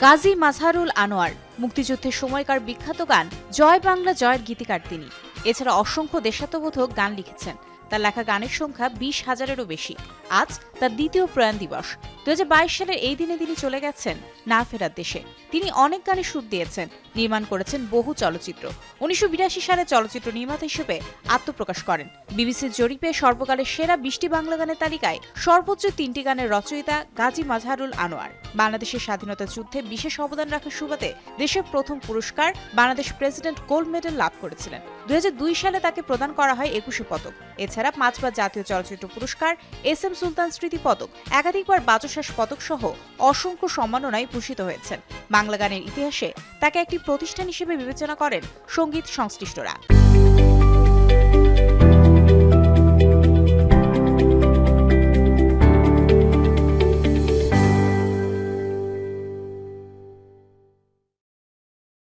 গাজী মাজহারুল আনোয়ার, মুক্তিযুদ্ধের সময়কার বিখ্যাত গান জয় বাংলা জয়ের গীতিকার তিনি। এছাড়া অসংখ্য দেশাত্মবোধক গান লিখেছেন। তার লেখা গানের সংখ্যা বিশ হাজারেরও বেশি। আজ তার দ্বিতীয় প্রয়াণ দিবস। দু সালের এই দিনে তিনি চলে গেছেন না ফেরার দেশে। তিনি অনেক গানে সুর দিয়েছেন, নির্মাণ করেছেন বহু চলচ্চিত্র। উনিশশো বিরাশি সালে চলচ্চিত্র নির্মাতা হিসেবে আত্মপ্রকাশ করেন। বিবিসির জরিপে সর্বকালের সেরা বিশটি বাংলা গানের তালিকায় সর্বোচ্চ তিনটি গানের রচয়িতা গাজী মাজহারুল আনোয়ার। বাংলাদেশের স্বাধীনতা যুদ্ধে বিশেষ অবদান রাখার সুবাদে দেশের প্রথম পুরস্কার বাংলাদেশ প্রেসিডেন্ট গোল্ড মেডেল লাভ করেছিলেন। দুই হাজার দুই সালে তাকে প্রদান করা হয় একুশে পদক। এছাড়া পাঁচবার জাতীয় চলচ্চিত্র পুরস্কার এস এম সুলতান স্মৃতি পদক। একাধিকবার বাচশ্বাস পদক সহ অসংখ্য সম্মাননায় ভূষিত হয়েছেন। বাংলা গানের ইতিহাসে তাকে একটি প্রতিষ্ঠান হিসেবে বিবেচনা করেন সংগীত সংশ্লিষ্টরা।